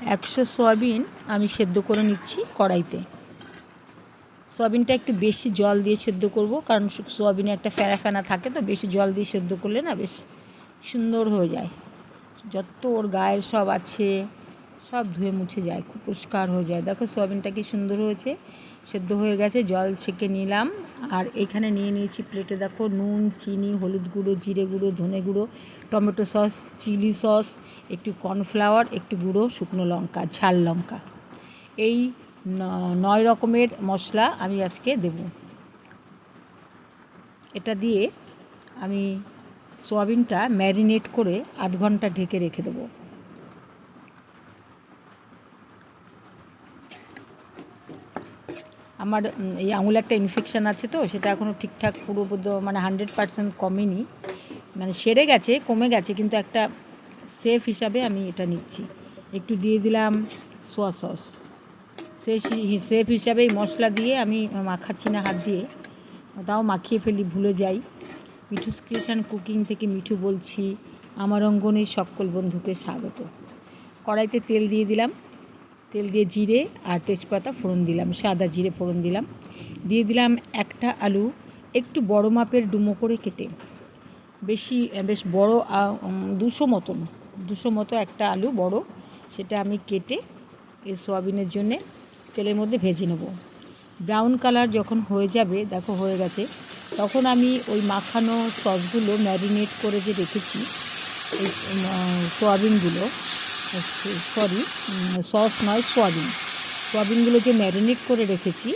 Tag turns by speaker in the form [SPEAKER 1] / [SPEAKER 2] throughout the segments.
[SPEAKER 1] একশো সয়াবিন আমি সেদ্ধ করে নিচ্ছি কড়াইতে। সয়াবিনটা একটু বেশি জল দিয়ে সেদ্ধ করব, কারণ সয়াবিনে একটা ফেরা ফেনা থাকে, তো বেশি জল দিয়ে সেদ্ধ করলে না বেশ সুন্দর হয়ে যায়। যত ওর গায়ের সব আছে সব ধুয়ে মুছে যায়, খুব পরিষ্কার হয়ে যায়। দেখো সোয়াবিনটা কি সুন্দর হয়েছে, সেদ্ধ হয়ে গেছে, জল ছেঁকে নিলাম। আর এখানে নিয়ে নিয়েছি প্লেটে দেখো নুন, চিনি, হলুদ গুঁড়ো, জিরে গুঁড়ো, ধনে গুঁড়ো, টমেটো সস, চিলি সস, একটু কর্নফ্লাওয়ার, একটু গুঁড়ো, শুকনো লঙ্কা, ঝাল লঙ্কা। এই নয় রকমের মশলা আমি আজকে দেব। এটা দিয়ে আমি সোয়াবিনটা ম্যারিনেট করে আধ ঘণ্টা ঢেকে রেখে দেবো। আমার এই আঙুলে একটা ইনফেকশান আছে তো, সেটা এখনও ঠিকঠাক পুরো মানে হান্ড্রেড পার্সেন্ট কমেনি। মানে সেরে গেছে, কমে গেছে, কিন্তু একটা সেফ হিসাবে আমি এটা নিচ্ছি। একটু দিয়ে দিলাম সোয়া সস সে সেফ হিসাবে মশলা দিয়ে আমি মাখাচ্ছি না হাত দিয়ে। তাও মাখিয়ে ফেলি, ভুলে যাই। মিঠু ক্রিয়েশন কুকিং থেকে মিঠু বলছি। আমার অঙ্গনের সকল বন্ধুকে স্বাগত। কড়াইতে তেল দিয়ে দিলাম। তেল দিয়ে জিরে আর তেজপাতা ফোড়ন দিলাম, সাদা জিরে ফোড়ন দিলাম। দিয়ে দিলাম একটা আলু, একটু বড় মাপের ডুমো করে কেটে। বেশি, বেশ বড় দুশো মতন, দুশো মতো একটা আলু বড়, সেটা আমি কেটে এই সোয়াবিনের জন্যে তেলের মধ্যে ভেজে নেব। ব্রাউন কালার যখন হয়ে যাবে, দেখো হয়ে গেছে, তখন আমি ওই মাখানো সসগুলো ম্যারিনেট করে যে রেখেছি, এই সোয়াবিনগুলো সরি সস নয়, সোয়াবিন। সোয়াবিনগুলো যে ম্যারিনেট করে রেখেছি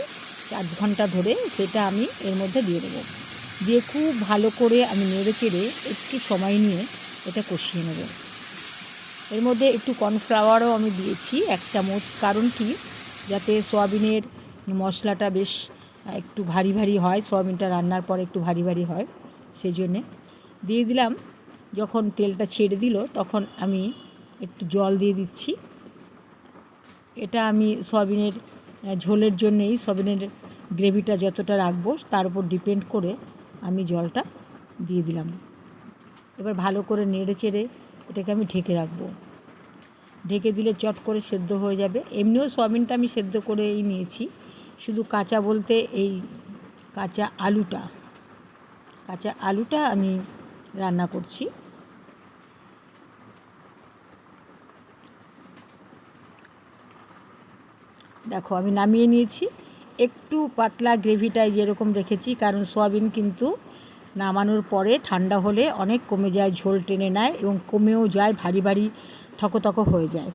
[SPEAKER 1] আধ ঘণ্টা ধরে সেটা আমি এর মধ্যে দিয়ে দেবো। দিয়ে খুব ভালো করে আমি নেড়ে চেড়ে একটু সময় নিয়ে এটা কষিয়ে নেব। এর মধ্যে একটু কর্নফ্লাওয়ারও আমি দিয়েছি, এক চামচ। কারণ কি? যাতে সোয়াবিনের মশলাটা বেশ একটু ভারী ভারী হয়, সোয়াবিনটা রান্নার পরে একটু ভারী ভারী হয় সেই জন্যে দিয়ে দিলাম, যখন তেলটা ছেড়ে দিল, তখন আমি একটু জল দিয়ে দিচ্ছি। এটা আমি সয়াবিনের ঝোলের জন্যেই সয়াবিনের গ্রেভিটা যতটা রাখব তার উপর ডিপেন্ড করে আমি জলটা দিয়ে দিলাম। এবার ভালো করে নেড়ে চেড়ে এটাকে আমি ঢেকে রাখব। ঢেকে দিলে চট করে সেদ্ধ হয়ে যাবে। এমনিও সয়াবিনটা আমি সেদ্ধ করেই নিয়েছি। শুধু কাঁচা বলতে এই কাঁচা আলুটা কাঁচা আলুটা আমি রান্না করছি। দেখো, আমি নামিয়ে নিয়েছি। একটু পাতলা গ্রেভিটায় যেরকম রেখেছি কারণ সোয়াবিন কিন্তু নামানোর পরে ঠান্ডা হলে অনেক কমে যায়, ঝোল টেনে নেয় এবং কমেও যায়, ভারী ভারী থকো থকো হয়ে যায়।